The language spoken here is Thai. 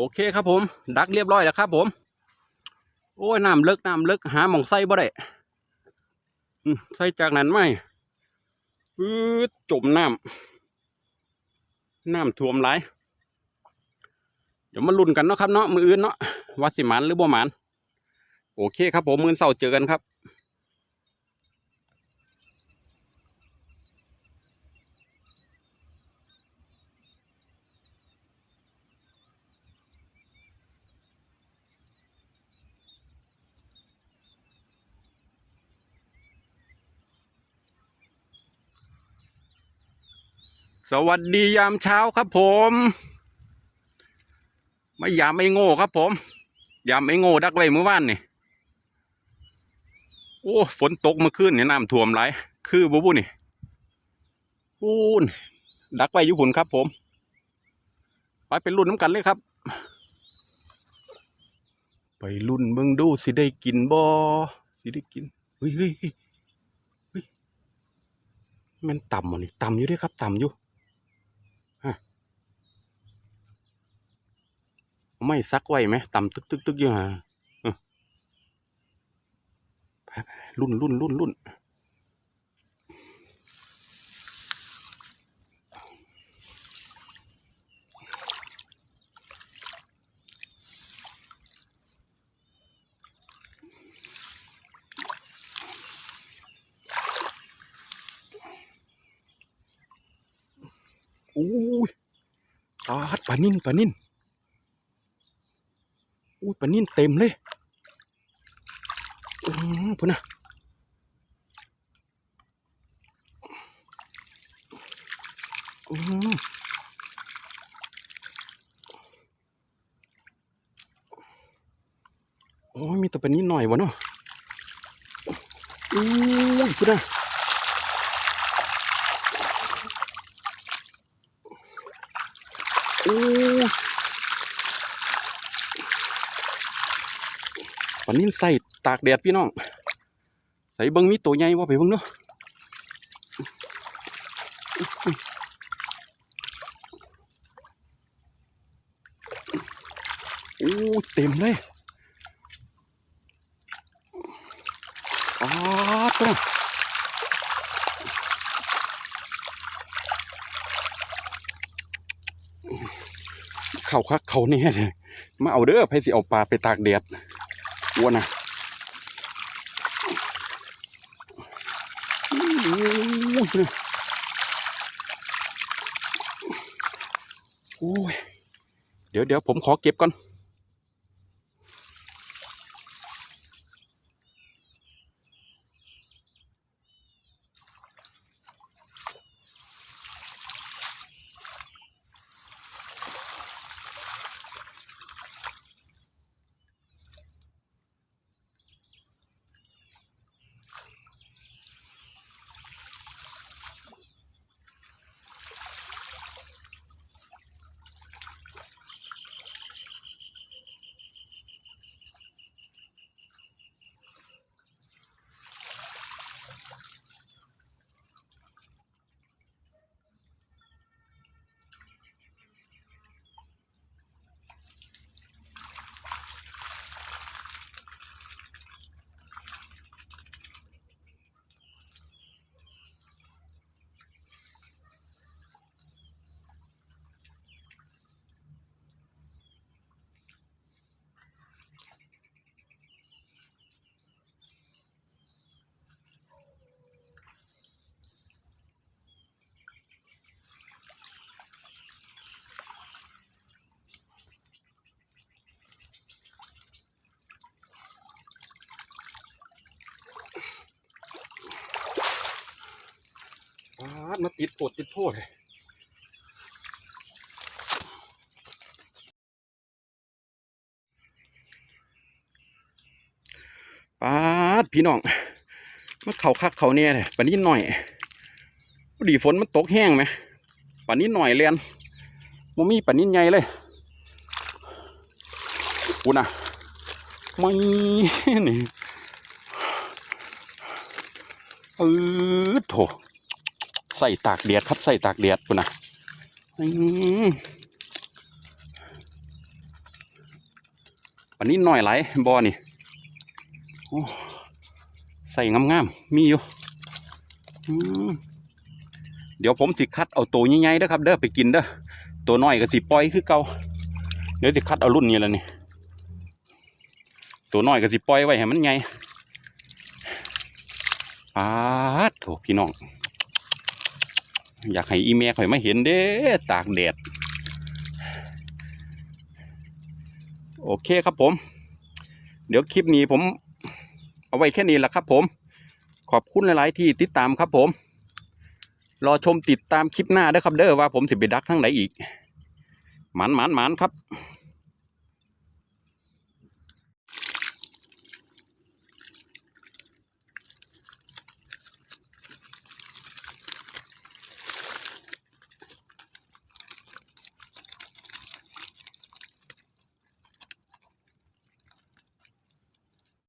โอเคครับผม ดักเรียบร้อยแล้วครับผม โอ้ยน้ำลึกน้ำลึกหาหมองไส้บ่ได้อืมใส่จากนั้นไหมอืดจมน้ำน้ำท่วมหลายเดี๋ยวมาลุ้นกันเนาะครับเนาะมืออื่นเนาะว่าสิมันหรือบ่มันโอเคครับผมมือเสาร์เจอกันครับ สวัสดียามเช้าครับผม ไม่ยามไม่โง่ครับผม ยามไม่โง่ดักไว้เมื่อวานนี่โอ้ฝนตกเมื่อคืนเนี่ยน้ำท่วมไหลคือบูบูนี่ปูนดักไว้ยู่หุ่นครับผม ไปเป็นรุ่นน้ำกันเลยครับ ไปรุ่นเบิ่งดูสิได้กินบ่สิได้กินเฮ้ยเฮ้ยเฮ้ยเฮ้ยมันต่ำอะนี่ต่ำอยู่ด้วยครับ ต่ำอยู่ ไม่ซักไว้ไหมต่ำตึกตึกตึกอยู่ฮะรุ่นรุ่นรุ่นรุ่นอู้ยปลาดปลานิ่นปลานิ่น ปลานิ่นเต็มเลยอือพุ่นนะอือโอ้ยมีแต่ปลานิ่นหน่อยวะเนาะอุ้ยพุ่นนะอู้ ปลานิ่นใส่ตากแดดพี่น้อง ใส่เบิ้งมีตัวใหญ่ว่าไปเบิ้งเนาะโอ้เต็มเลยอ้าตัวเข่าคักเขาเนี่เลยมาเอาเด้อไปสิเอาปลาไปตากแดด อ้วนนะโอ้ยเดี๋ยวเดี๋ยวผมขอเก็บก่อน มาติดโปดติดโทษเลยปาดพี่น้องมาเข่าคักเข่าเนี่ยเลยปานี้หน่อยอดีฝนมันตกแห้งไหมปานี้หน่อยเรียนมมีปานี้ใหญ่เลยกูนะไม่นี่เออโถ ใส่ตากเดียดครับใส่ตากเดียดปุ่นนะอืมวันนี้หน่อยหลายบอนี่โอ้ใส่งามๆมีอยู่อืมเดี๋ยวผมสิคัดเอาตัวใหญ่ๆเด้อครับ เด้อไปกินเด้อตัวน้อยก็สิปล่อยคือเก่าเดี๋ยวสิคัดเอารุ่นนี้แล้วนี่ตัวน้อยก็สิปล่อยไว้ให้มันใหญ่ปาดโถพี่น้อง อยากให้อีเมลข่อยมาเห็นเด้ตากแดด โอเคครับผม เดี๋ยวคลิปนี้ผม เอาไว้แค่นี้แหละครับผม ขอบคุณหลาย ๆ ที่ติดตามครับผม รอชมติดตามคลิปหน้าด้อครับเด้อว่าผมสิไปดักทั้งไหนอีก หมันหมันหมันครับ